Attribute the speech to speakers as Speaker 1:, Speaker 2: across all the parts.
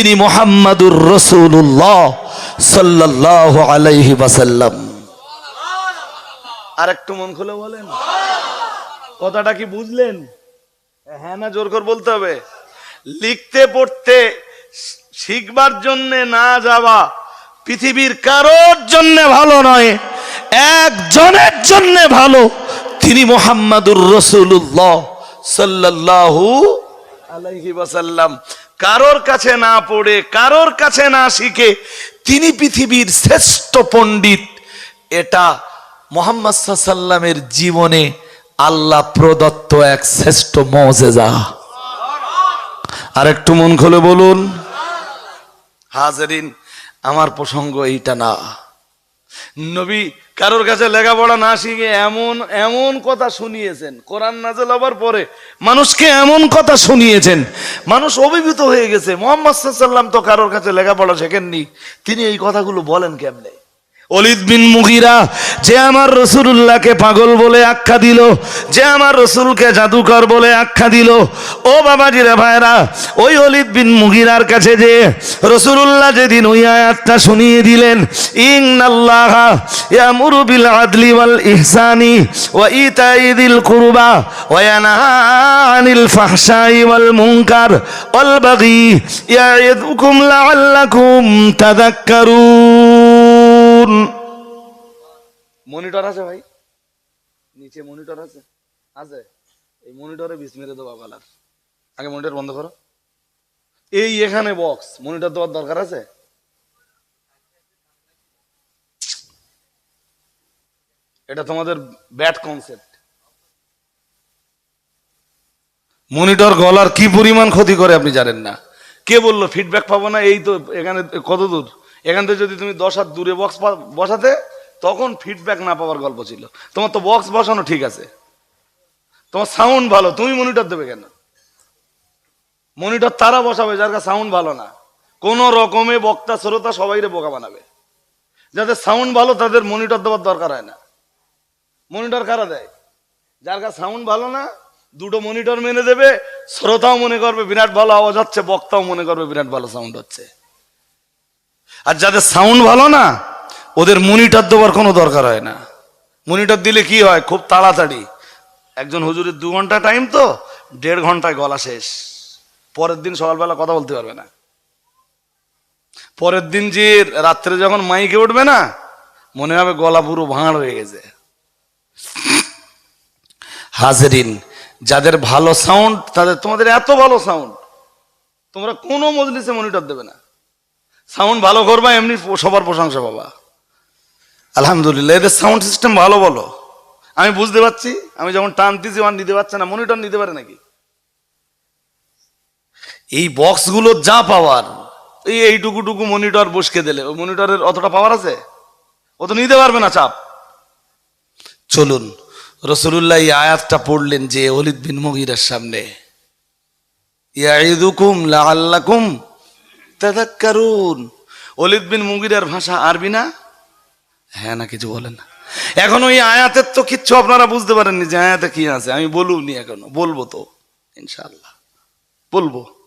Speaker 1: তিনি মোহাম্মদুর রসুল্লাহ সাল্লাহ আলাইহি ওয়াসাল্লাম। আর একটু মন খুলে বলেন। কথাটা কি বুঝলেন? হ্যাঁ না, জোর করে বলতে হবে। লিখতে, পড়তে, শিখবার জন্য না যাওয়া পৃথিবীর কারোর জন্য ভালো নয়, একজনের জন্য ভালো। তিনি মোহাম্মদুর রসুল্লাহ সাল্লাল্লাহু আলাইহি ওয়াসাল্লাম। কারোর কাছে না পড়ে, কারোর কাছে না শিখে, তিনি পৃথিবীর শ্রেষ্ঠ পণ্ডিত। এটা মোহাম্মদ সাল্লামের জীবনে আল্লাহ প্রদত্ত এক শ্রেষ্ঠ মজেজা। আর একটু মন খুলে বলুন, হাজারিন, আমার প্রসঙ্গ এইটা না। নবী কারোর কাছে লেখাপড়া না শিখে এমন এমন কথা শুনিয়েছেন। কোরআন নাজেল হবার পরে মানুষকে এমন কথা শুনিয়েছেন। মানুষ অভিভূত হয়ে গেছে। মোহাম্মদ সাল্লাম তো কারোর কাছে লেখাপড়া শেখেননি। তিনি এই কথাগুলো বলেন কেমনে? অলিদ বিন মুগিরা, যে আমার রসুল্লাহকে পাগল বলে আখ্যা দিল, যে আমার রসুলকে জাদুকর বলে আখ্যা দিল, ও বাবাজিরা ভাইরা ওই অলিদ বিন মুগিরার কাছে যে রসুল্লাহ যেদিন ওই আয়াতটা শুনিয়ে দিলেন, ইন্নাল্লাহ ইয়ামুরু বিল আদলি ওয়াল ইহসানি ওয়া মনিটর আছে ভাই। নিচে মনিটর আছে। আছে। এই মনিটরে বিষ মেরে দেবো আগে মনিটর বন্ধ করো। এই এখানে বক্স মনিটর দেওয়ার দরকার আছে? এটা তোমাদের ব্যাট কনসেপ্ট মনিটর গলার কি পরিমাণ ক্ষতি করে আপনি জানেন না। কে বলল ফিডব্যাক পাবো না? এই তো এখানে কত দূর? এখান থেকে যদি তুমি দশ হাত দূরে বক্স বসাতে, তখন ফিডব্যাক না পাওয়ার গল্প ছিল। তোমার তো বক্স বসানো ঠিক আছে। তোমার সাউন্ড ভালো, তুমি মনিটর দেবে কেন? মনিটর তারা বসাবে, যার কাছে সাউন্ড ভালো না। কোন রকমে বক্তা, শ্রোতা সবাইরে বোকা বানাবে। যাদের সাউন্ড ভালো, তাদের মনিটর দেওয়ার দরকার হয় না। মনিটর কারা দেয়? যার কাছে সাউন্ড ভালো না, দুটো মনিটর মেনে দেবে, শ্রোতাও মনে করবে, বিরাট ভালো আওয়াজ হচ্ছে, বক্তাও মনে করবে, বিরাট ভালো সাউন্ড হচ্ছে। আর যাদের সাউন্ড ভালো না, ওদের মনিটর দেওয়ার কোনো দরকার হয় না। মনিটর দিলে কি হয়? খুব তাড়াতাড়ি। একজন হুজুরের দু ঘণ্টা টাইম তো, দেড় ঘন্টায় গলা শেষ। পরের দিন সকালবেলা কথা বলতে পারবে না। পরের দিন যে রাত্রে যখন মাইকে উঠবে না, মনে হবে গলা পুরো ভাঁড় হয়ে গেছে। হাজরিন, যাদের ভালো সাউন্ড তাদের তোমাদের এত ভালো সাউন্ড তোমরা কোনো মজলিসে মনিটর দেবে না। সাউন্ড ভালো করবা, এমনি সবার প্রশংসা পাবা। আলহামদুলিল্লাহ, এদের সাউন্ড সিস্টেম ভালো বলো। আমি বুঝতে পারছি, আমি যখন টানতেছি আমার নিতে পারছে না, মনিটর নিতে পারে নাকি? এই বক্সগুলো যা পাওয়ার, এই এইটুকু টুকু মনিটর বসকে দিলে, ওই মনিটরের অতটা পাওয়ার আছে? ও তো নিতে পারবে না চাপ। চলুন রসুল্লাহ এই আয়াতটা পড়লেন যে অলিদ বিন মগিরার সামনে। ইয়াইদুকুম লাআল্লাকুম তাদাক্কারুন। অলিদ বিন মুগিরার ভাষা আরবি না? হ্যাঁ না, কিছু বলেন না। এখন ওই আয়াতের তো কিচ্ছু আপনারা বুঝতে পারেননি যে আয়াতে কি আছে। আমি বলুনি এখনও। বলব তো ইনশাল্লাহ বলব।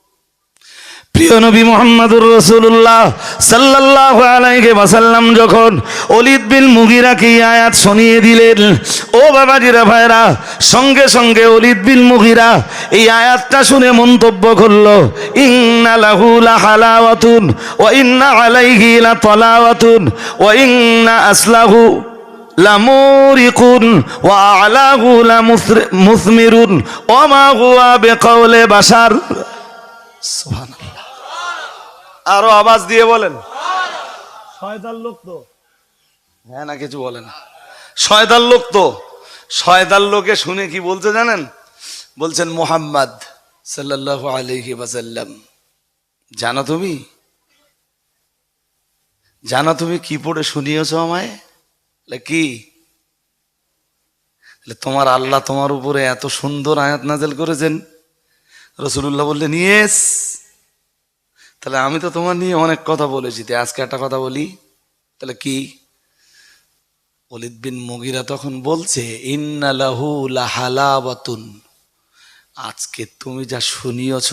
Speaker 1: প্রিয় নবী মোহাম্মদুর রসুল্লাহ সাল্লাল্লাহু আলাইহি ওয়াসাল্লাম যখন অলিদ বিন মুগিরাকে আয়াত শুনিয়ে দিলেন, ও বাবাজিরা ভাইরা, সঙ্গে সঙ্গে অলিদ বিন মুগিরা এই আয়াতটা শুনে মন্তব্য করল, ইন্না লাহু লাহালাওয়াতুন, ওয়া ইন্না আলাইহি লাতালাওয়াতুন, ওয়া ইন্না আসলাহু লামুরিকুন, ওয়া আলাহু লামুসমিরুন ওয়া মা হুয়া বিকাউলি বাশার। সুবহানাল্লাহ। আরও আওয়াজ দিয়ে বলেন। শয়তান লোক তো। হ্যাঁ না কিছু বলেন শয়তান লোক তো। শয়তান লোকে শুনে কি বলতে জানেন? বলছেন মোহাম্মদ সাল্লাল্লাহু আলাইহি ওয়াসাল্লাম। জানো তুমি? জানো তুমি কি পড়ে শুনিয়েছো আমায়? কি? তোমার আল্লাহ তোমার উপরে এত সুন্দর আয়াত নাজেল করেছেন। রসুল্লাহ বললেন ইয়েস। তাহলে আমি তো তোমার নিয়ে অনেক কথা বলেছি, তাই আজকে একটা কথা বলি। তাহলে কি? অলিদ বিন মগিরা তখন বলছে ইন্নালাহু লাহালাবাতুন আজকে তুমি যা শুনিয়েছ,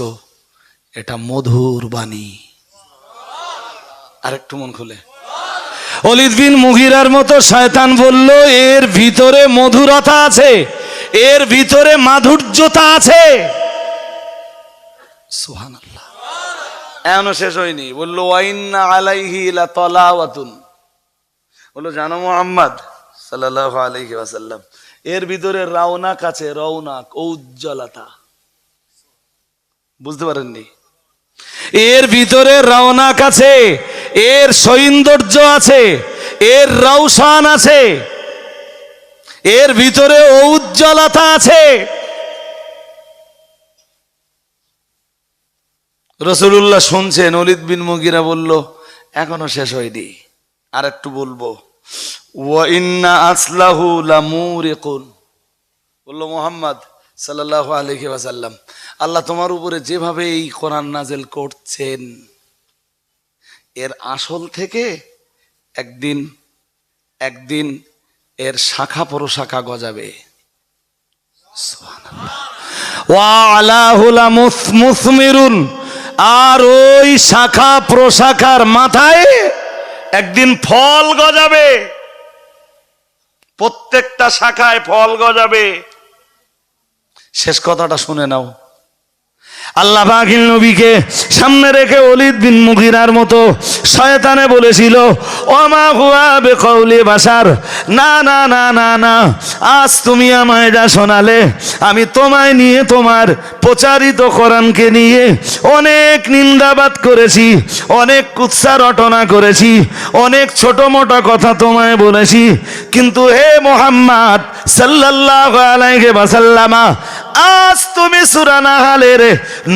Speaker 1: এটা মধুর বাণী। আরেকটু মন খুলে। অলিদ বিন মুগিরার মতো শয়তান বলল, এর ভিতরে মধুরতা আছে, এর ভিতরে মাধুর্যতা আছে। সুহান আল্লাহ এখনও শেষ হয়নি। বলল বলল, জানো মোহাম্মদ সাল্লাল্লাহু আলাইহি ওয়াসাল্লাম, এর ভিতরে রওনাক আছে, রওনাক, ঔজ্জ্বলতা। বুঝতে পারেননি? এর ভিতরে রওনাক আছে, এর সৌন্দর্য আছে, এর রৌশান আছে, এর ভিতরে ঔজ্জ্বলতা আছে। রসুল্লাহ শুনছেন, অলিদ বিন মুগিরা বলল, এখনও শেষ হয়নি। আর একটু বলব ওয়াইন্না বলল, মোহাম্মদ সাল্লাহ আলহি আল্লাহ তোমার উপরে যেভাবে এই কোরআন নাজেল করছেন, এর আসল থেকে একদিন একদিন এর শাখা প্রশাখা গজাবে। ওয়ালাহুলা মুসমিরুন। আর ওই শাখা প্রশাখার মাথায় একদিন ফল গজাবে। প্রত্যেকটা শাখায় ফল গজাবে। শেষ কথাটা শুনে নাও। আল্লাহ পাকিল নবীকে সামনে রেখে অলিদ বিন মুগিরার মতো শয়তানে বলেছিল ওমা হুয়া বেকৌলি বাসার না না না না না, আজ তুমি আমায় যা শোনালে, আমি তোমায় নিয়ে তোমার প্রচারিত কোরআনকে নিয়ে অনেক নিন্দাবাদ করেছি, অনেক কুৎসা রটনা করেছি, অনেক ছোট মোটো কথা তোমায় বলেছি, কিন্তু হে মোহাম্মদ সাল্লাল্লাহু আলাইহি ওয়াসাল্লামা আজ তুমি সুরানাহালের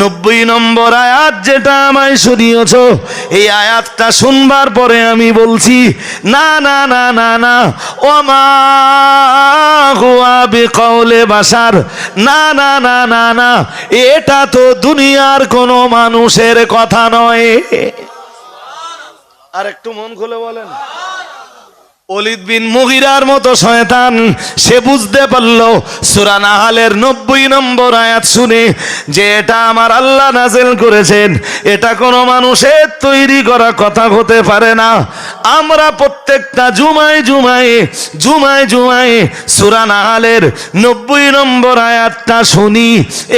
Speaker 1: নব্বই নম্বর আয়াত যেটা আমায় শুনিয়েছ, এই আয়াতটা শুনবার পরে আমি বলছি, না না না না না ও মা বিকৌলে বাসার না না না না না, এটা তো দুনিয়ার কোনো মানুষের কথা নয়। আর একটু মন খুলে বলেন। অলিদ বিন মুগিরার মতো শয়তান। সে বুঝতে পারল সূরা নাহালের নব্বই নম্বর আয়াত শুনে যে এটা আমার আল্লাহ নাজেল করেছেন, এটা কোনো মানুষের তৈরি করা কথা হতে পারে না। আমরা প্রত্যেকটা জুমায় জুমায় জুমায় জুমায় সূরা নাহালের নব্বই নম্বর আয়াতটা শুনি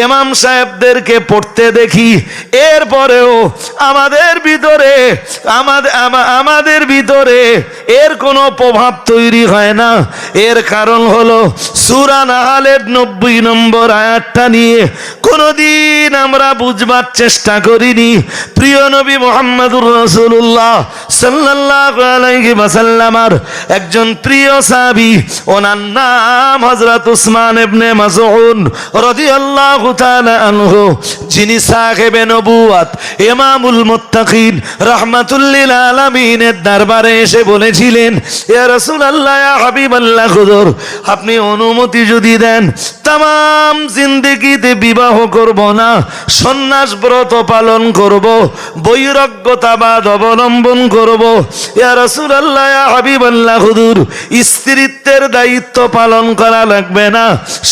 Speaker 1: এমাম সাহেবদেরকে পড়তে দেখি। এরপরেও আমাদের ভিতরে আমাদের আমাদের ভিতরে এর কোনো প্রভাব তৈরি হয় না। এর কারণ হলো সুরা নাহালের নব্বই নম্বর আয়াতটা নিয়ে কোনোদিন আমরা বুঝবার চেষ্টা করিনি। প্রিয় নবী মোহাম্মদুর রসুল্লাহ ওয়াসাল্লামার একজন প্রিয় সাহাবী, ওনার নাম হযরত উসমান ইবনে মাসউদ রাদিয়াল্লাহু তাআলা আনহু, যিনি সাহেবে নবুয়াত ইমামুল মুত্তাকিন, রাহমাতুল লিল আলামিনের দরবারে এসে বলেছিলেন আপনি অনুমতি যদি দেন, তাম বিবাহ করব না, সন্ন্যাস ব্রত পালন করব অবলম্বন করব। স্ত্রীত্বের দায়িত্ব পালন করা লাগবে না,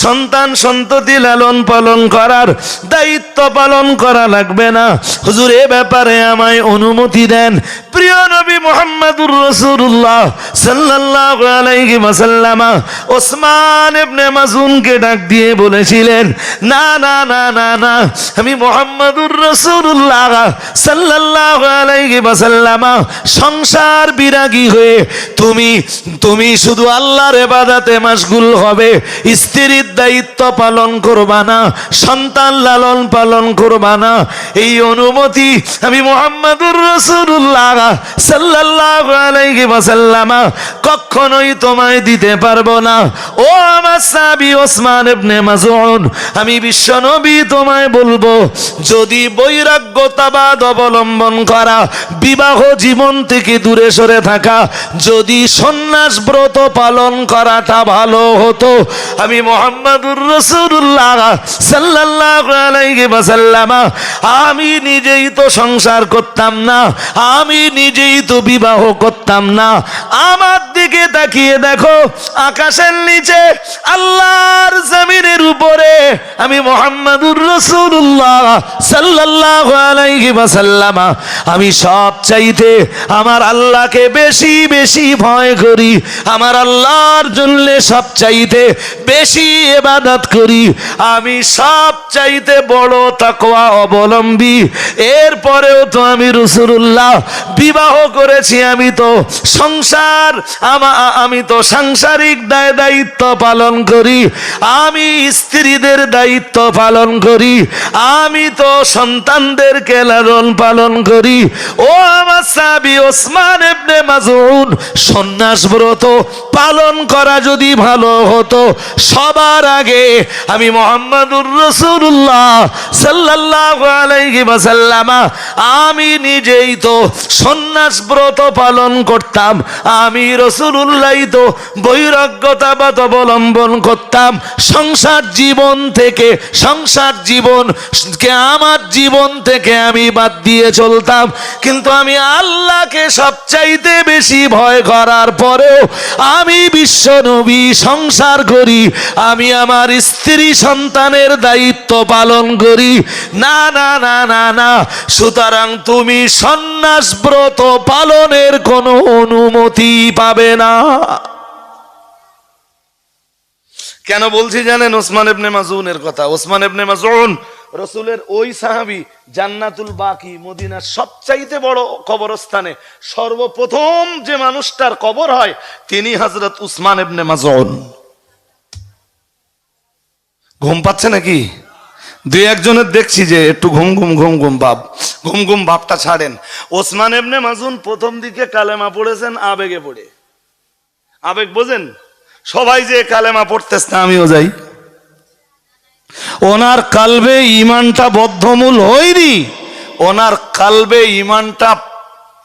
Speaker 1: সন্তান সন্ততি লালন পালন করার দায়িত্ব পালন করা লাগবে না। হুজুর, এ ব্যাপারে আমায় অনুমতি দেন। প্রিয় নবী মোহাম্মদুর রসুল্লাহ সাল্লাল্লাহু আলাইহি ওয়াসাল্লাম ওসমান ইবনে ডাক দিয়ে বলেছিলেন, না না না না না, আমি মুহাম্মাদুর রাসূলুল্লাহ সাল্লাল্লাহু আলাইহি ওয়াসাল্লাম সংসার বিরাগী হয়ে তুমি তুমি শুধু আল্লাহর ইবাদতে মশগুল হবে, স্ত্রীর দায়িত্ব পালন করবা না, সন্তান লালন পালন করবা না। এই অনুমতি আমি মোহাম্মদুর রসুল্লাহ সাল্লাল্লাহু আলাইহি ওয়াসাল্লামা কখনোই তোমায় দিতে পারব না। ও আমার সাবি ওসমান ইবনে মাসউদ আমি বিশ্ব নবী তোমায় বলব, যদি বৈরাগ্যতাবাদ অবলম্বন করা, বিবাহ জীবন থেকে দূরে সরে থাকা, যদি সন্ন্যাস ব্রত পালন করাটা ভালো হতো, আমি মোহাম্মদুর আমি নিজেই তো সংসার করতাম না, আমি নিজেই তো বিবাহ করতাম না। আমার দিকে তাকিয়ে দেখো, আকাশের নিচে আল্লাহর জমিনের উপরে আমি মোহাম্মদুর রসুল্লাহ সাল্লাল্লাহু আলাইহি ওয়াসাল্লাম, আমি সব চাইতে আমার আল্লাহকে বেশি বেশি ভয় করি। আমার আল্লাহর জন্য সব চাইতে বেশি এবাদত করি, আমি সব চাইতে বড় তাকওয়া অবলম্বী। এরপরেও তো আমি রসুল্লাহ বিবাহ করেছি, আমি তো সংসার, আমি তো সাংসারিক দায় দায়িত্ব পালন করি, আমি স্ত্রীদের দায়িত্ব পালন করি, আমি তো সন্তানদেরকে লালন পালন করি। ও আমার সাবি ওসমান এবনে মাজুন সন্ন্যাস ব্রত পালন করা যদি ভালো হতো, সবার আগে আমি মোহাম্মদুর রসুল্লাহ সাল্লাল্লাহু আমি নিজেই তো সন্ন্যাস ব্রত পালন করতাম, আমি রসুল্লাহ তো বৈরাগ্যতাবাদ অবলম্বন করতাম, সংসার জীবন থেকে, সংসার জীবন আমার জীবন থেকে আমি বাদ দিয়ে চলতাম, কিন্তু আমি আল্লাহকে সবচাইতে বেশি ভয় করার পরেও আমি বিশ্ব নবী সংসার করি, আমি আমার স্ত্রী সন্তানের দায়িত্ব পালন করি। না না না না না। সুতরাং তুমি সন্ন্যাস ব্রত পালনের কোনো অনুমতি পাবে না। কেন বলছি জানেন ওসমান এবনে মাজুনের কথা? ওসমান এবনে মাজুন রসুলের ওই সাহাবি জান্নাতুল বাকি, মদিনার সবচাইতে বড় কবরস্থানে সর্বপ্রথম যে মানুষটার কবর হয়, তিনি হজরত উসমান এবনে মাজুন ঘুম পাচ্ছে নাকি? দুই একজনের দেখছি যে একটু ঘুম ঘুম ঘুম ঘুম ভাব। ঘুম ঘুম ভাবটা ছাড়েন। ওসমান এমনে মাজুন প্রথম দিকে কালেমা পড়েছেন, আবেগে পড়ে। আবেগ বোঝেন? সবাই যে কালেমা পড়তেছে আমিও যাই। ওনার কালবে ইমানটা বদ্ধমূল হয়নি। ওনার কালবে ইমানটা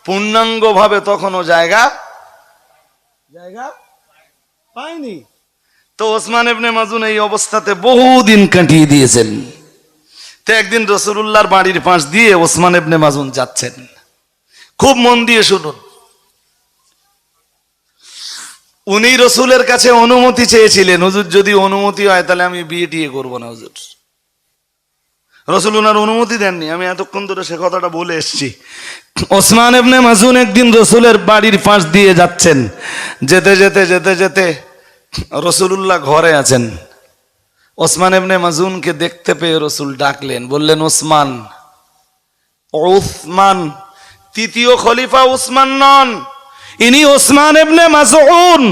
Speaker 1: পূর্ণাঙ্গ ভাবে তখনও জায়গা জায়গা পায়নি। তো ওসমান এবনে মাজুন এই অবস্থাতে বহুদিন কাটিয়ে দিয়েছেন। তো একদিন রসুল্লাহর বাড়ির পাশ দিয়ে ওসমান এবনে মাজুন যাচ্ছেন। খুব মন দিয়ে শুনুন। উনি রসুলের কাছে অনুমতি চেয়েছিলেন, হুজুর, যদি অনুমতি হয় তাহলে আমি বিয়ে টিয়ে করব না, হুজুর। রসুল ওনার অনুমতি দেননি। আমি এতক্ষণ ধরে সে কথাটা বলে এসছি। ওসমান এবনে মাজুন একদিন রসুলের বাড়ির পাশ দিয়ে যাচ্ছেন। যেতে যেতে যেতে যেতে রসুলুল্লাহ ঘরে আছেন। ওসমান এবনে মাজুনকে দেখতে পেয়ে রসুল ডাকলেন, বললেন, ওসমান ওসমান, তৃতীয় খলিফা উসমান নন, ইনি ওসমান এবনে মাজুন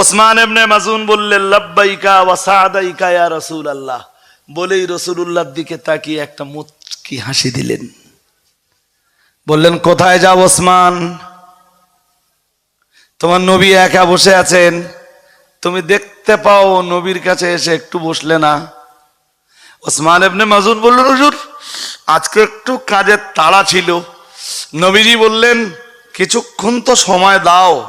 Speaker 1: ওসমান এবনে মাজুন বললেন, লাব্বাইকা ওয়া সাদাইকা ইয়া রাসূলুল্লাহ। বলেই রাসূলুল্লাহর দিকে তাকিয়ে একটা মুচকি হাসি দিলেন। বললেন, কোথায় যাও ওসমান? তোমার নবী একা বসে আছেন। তুমি দেখতে পাও নবীর কাছে এসে একটু বসলে না। ওসমান এবনে মাজুন বললেন, হুজুর, আজকে একটু কাজের তাড়া ছিল। নবীজি বললেন, কিছুক্ষণ তো সময় দাও।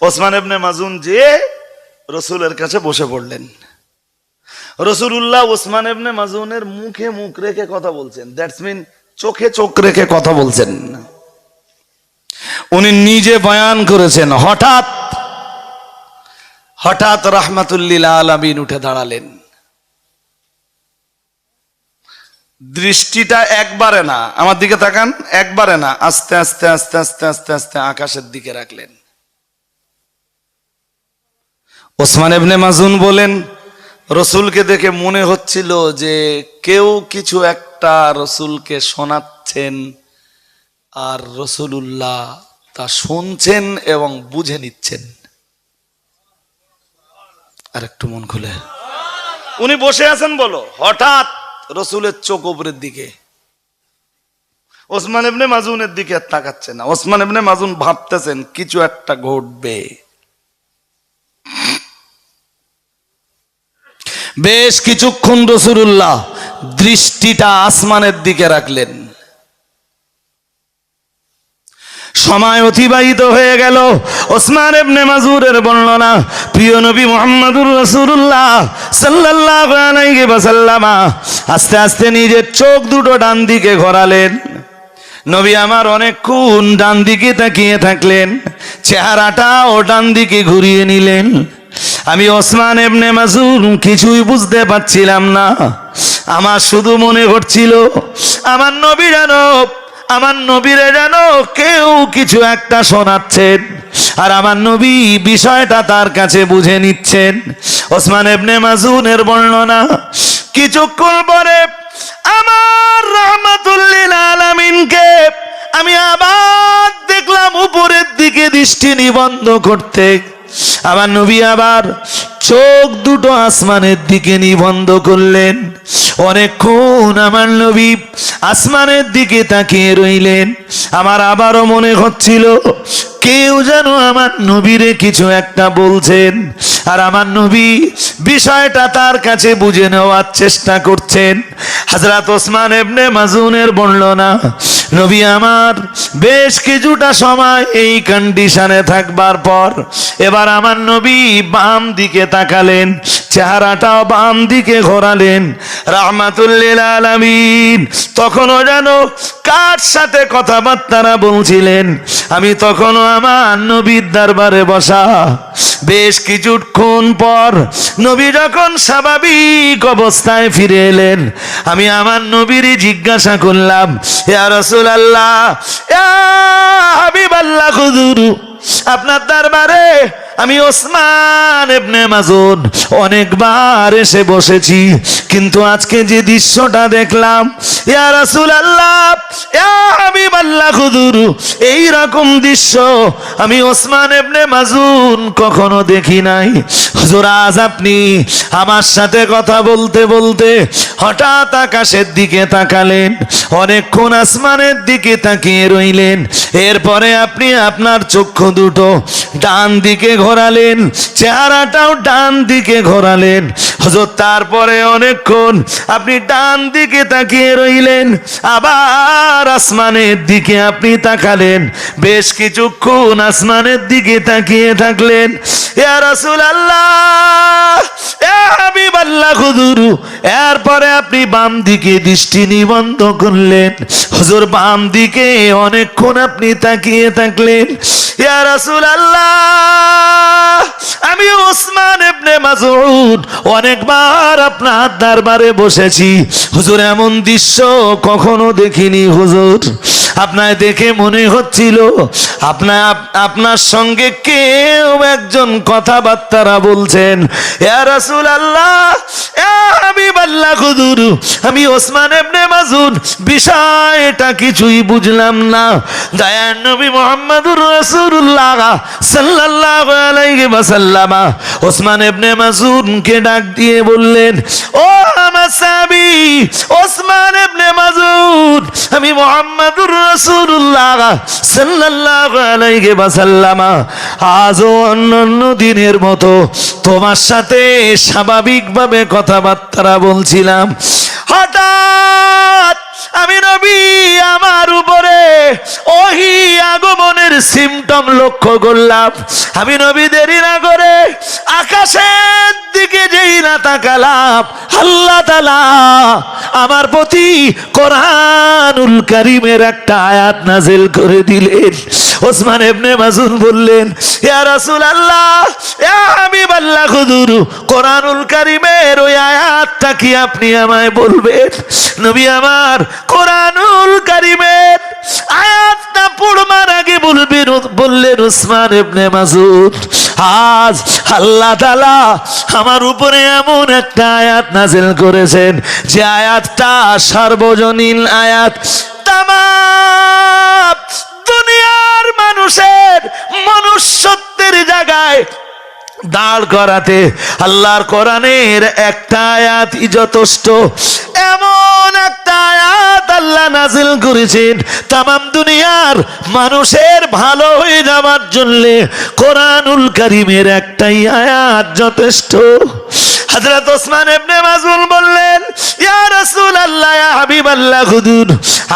Speaker 1: ওসমান এবনে মাজুন যে রসুলের কাছে বসে পড়লেন। রসুল্লাহ ওসমান এবনে মাজুনের মুখে মুখ রেখে কথা বলছেন। দ্যাটস মিন চোখে চোখ রেখে কথা বলছেন। উনি নিজে বয়ান করেছেন, হঠাৎ হঠাৎ রহমাতুল্লিল আলমিন উঠে দাঁড়ালেন। দৃষ্টিটা একবারে না, আমার দিকে তাকান, একবারে না, আস্তে আস্তে আস্তে আস্তে আস্তে আস্তে আকাশের দিকে রাখলেন। ওসমান এবনে মাজুন বলেন, রসুলকে দেখে মনে হচ্ছিল যে কেউ কিছু একটা রসুলকে শোনাচ্ছেন, আর রসুলুল্লাহ তা শুনছেন এবং বুঝে নিচ্ছেন। আর একটু মন খুলে। উনি বসে আছেন বলো। হঠাৎ রসুলের চোখ উপরের দিকে। ওসমান এবনে মাজুনের দিকে আর তাকাচ্ছে না। ওসমান এবনে মাজুন ভাবতেছেন, কিছু একটা ঘটবে। বেশ কিছুক্ষণ রসুল্লাহ দৃষ্টিটা আসমানের দিকে রাখলেন। সময় অতিবাহিত হয়ে গেল। ওসমান এবনে মাজুরের বর্ণনা, প্রিয় নবী মোহাম্মদুর রসুল্লাহ ওয়াসাল্লামা আস্তে আস্তে নিজের চোখ দুটো ডান দিকে ঘোরালেন। নবী আমার অনেকক্ষণ ডান দিকে তাকিয়ে থাকলেন চেহারাটা ও ডান দিকে ঘুরিয়ে নিলেন। আমি ওসমান এবনে মাজুর কিছুই বুঝতে পারছিলাম না। আমার শুধু মনে হচ্ছিল, আমার নবী যেন আমার নবীরে যেন কেউ কিছু একটা শোনাচ্ছেন, আর আমার নবী বিষয়টা তার কাছে বুঝে নিচ্ছেন। ওসমান এবনে মাজুনের বর্ণনা, কিছুক্ষণ পরে আমার রহমাতুল্লিল আলামিনকে আমি আবার দেখলাম উপরের দিকে দৃষ্টি নিবন্ধ করতে। আমার নবী আবার চোখ দুটো আসমানের দিকে নিবন্ধ করলেন। অনেকক্ষণ আমার নবী আসমানের দিকে তাকিয়ে রইলেন। আমার আবারও মনে হচ্ছিল, কেউ যেন আমার নবীরে কিছু একটা বলছেন। আর আমার নবী বিষয়টা তার কাছে বুঝে নেওয়ার চেষ্টা করছেন। হাজরাত ওসমান এবনে মাজুনের বর্ণনা নবী আমার, বেশ কিছুটা সময় এই কন্ডিশনে থাকবার পর এবার আমার নবী বাম দিকে তাকালেন, চেহারাটাও বাম দিকে ঘোরালেন রাহমাতুল্লিল তখনও যেন কার সাথে কথাবার্তারা বলছিলেন, আমি তখনও আমার নবীর দরবারে বসা। বেশ কিছুক্ষণ পর নবী যখন স্বাভাবিক অবস্থায় ফিরে এলেন, আমি আমার নবীরই জিজ্ঞাসা করলাম হুজুর আপনার দরবারে আমি ওসমান এবনে মাজুদ অনেকবার এসে বসেছি, কিন্তু আজকে যে দৃশ্যটা দেখলাম, ইয়া রাসূলুল্লাহ, ইয়া হাবিবাল্লাহ হুজুর, এই রকম দৃশ্য আমি ওসমান এবনে মাজুন কখনো দেখি নাই। হুজুর আপনি আমার সাথে কথা বলতে বলতে হঠাৎ আকাশের দিকে তাকালেন, অনেকক্ষণ আসমানের দিকে তাকিয়ে রইলেন, এরপরে আপনি আপনার চক্ষু দুটো ডান দিকে ঘোরালেন চেহারাটাও ডান দিকে ঘোরালেন। হজর তারপরে অনেকক্ষণ আপনি ডান দিকে তাকিয়ে রইলেন, আবার আসমানের দিকে আপনি তাকালেন। বেশ কিছুক্ষণ আসমানের দিকে তাকিয়ে থাকলেন। ইয়া হাবিবাল্লাহ হুজুর। এরপরে আপনি বাম দিকে দৃষ্টি নিবন্ধ করলেন। হুজুর, বাম দিকে অনেকক্ষণ আপনি তাকিয়ে থাকলেন। ইয়া রাসূলুল্লাহ, আমি ওসমান ইবনে মাসউদ অনেকবার আপনার দরবারে বসেছি। হুজুর, এমন দৃশ্য কখনো দেখিনি হুজুর। আপনার দেখে মনে হচ্ছিল, আপনার আপনার সঙ্গে কেউ একজন কথাবার্তারা বলছেন ইয়া রাসূলুল্লাহ হাবিবাল্লাহ হুজুর, আমি ওসমান ইবনে মাসউদ, বিষয়টা কিছুই বুঝলাম না। নবী মুহাম্মদুর ওয়াসাল্লাম ওসমান মাসউদকে ডাক দিয়ে বললেন, ও আমার সাহাবী, ওসমান মাসউদ, আমি মুহাম্মদুর অন্যান্য দিনের মতো তোমার সাথে স্বাভাবিকভাবে কথাবার্তা বলছিলাম, হঠাৎ আমি নবী আমার উপরে ওহি আগমনের সিমটম লক্ষ্য করলাম। আমি নবী দেরি না করে আকাশের দিকে যেই না তাকালাম, আল্লাহ তালা আমার প্রতি কোরআনুল কারিমের একটা আয়াত নাজিল করে দিলেন। ওসমান এবনে মাসুদ বললেন, ইয়া রাসূল আল্লাহ ইয়া হাবিব আল্লাহ কোরআনুল কারিমের ওই আয়াতটা কি আপনি আমায় বলবেন, নবী আমার, কোরআনুল কারিমের আয়াতটা পড়বার আগে বলবেন বললেন ওসমান ইবনে মাসুদ আজ আল্লাহ তাআলা আমার উপরে এমন একটা আয়াত নাজিল করেছেন, যে আয়াতটা সার্বজনীন আয়াত। তামাম দুনিয়ার মানুষের মনুষ্যত্বের জায়গায় দাঁড় করাতে। আল্লাহর কোরআনের একটা আয়াতই যথেষ্ট। এমন একটা আয়াত আল্লাহ নাজিল করেছেন, তামাম দুনিয়ার মানুষের ভালো হয়ে যাওয়ার জন্য কোরআনুল করিমের একটাই আয়াত যথেষ্ট। হযরত ওসমান ইবনে মাজুন বললেন, ইয়া রাসূলুল্লাহ, ইয়া
Speaker 2: হাবিবাল্লাহ, হুজুর,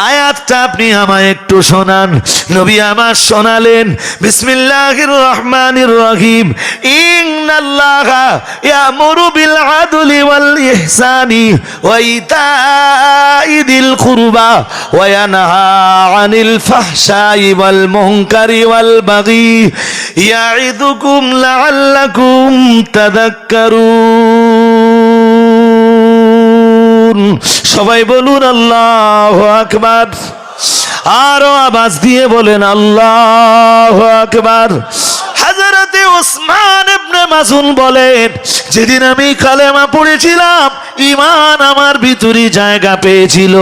Speaker 2: আয়াতটা আপনি আমায় একটু শোনান। নবী আমার শোনালেন, বিসমিল্লাহির রহমানির রহিম, ইন্নাল্লাহা ইয়ামুরু বিল আদলি ওয়াল ইহসানি ওয়া ইতাই দিল কুরবা ওয়া ইয়ানহা আনিল ফাহশাই ওয়াল মুনকারি ওয়াল বাগি। ইয়াইদুকুম লাআল্লাকুম তাদাক্কারুন। সবাই বলুন, আল্লাহ আকবার। আরও আওয়াজ দিয়ে বলেন, আল্লাহ আকবার। হাজারতে ওসমান বলেন, যেদিন আমি কালেমা পড়েছিলাম ইমান আমার ভিতরে জায়গা পেয়েছিল,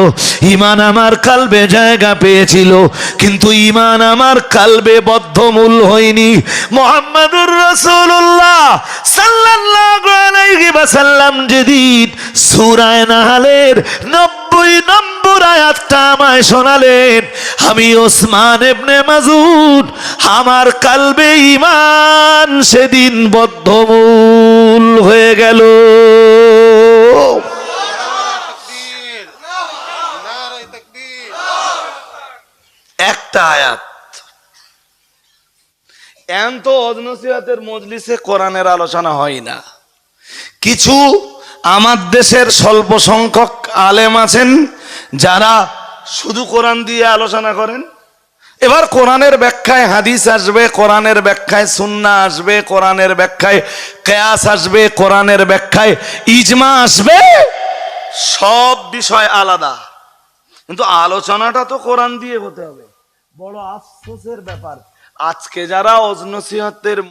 Speaker 2: ইমান আমার কালবে জায়গা পেয়েছিল, কিন্তু ইমান আমার কালবে বদ্ধমূল হয়নি। মোহাম্মদুর রসুল্লাহ ওয়াসাল্লাম যেদিন সুরায় নাহালের নব্বই নম্বর আয়াতটা আমায় শোনালেন। আমি ওসমান এবনে মাজুদ আমার কালবে ইমান সেদিন বদ্ধমূল হয়ে গেল।
Speaker 1: একটা আয়াত। এন তো অজনসিহাতের মজলিসে কোরআনের আলোচনা হয় না। কিছু আমার দেশের স্বল্প সংখ্যক আলেম আছেন যারা শুধু কোরআন দিয়ে আলোচনা করেন। এবার কোরআনের ব্যাখ্যায় হাদিস আসবে, কোরআনের ব্যাখ্যায় সুন্না আসবে, কোরআনের ব্যাখ্যায় কেয়াস আসবে, কোরআনের ব্যাখ্যায় ইজমা আসবে, সব বিষয় আলাদা। কিন্তু আলোচনাটা তো কোরআন দিয়ে হতে হবে। বড় আফসোসের ব্যাপার। আজকে যারা অজনসিহতের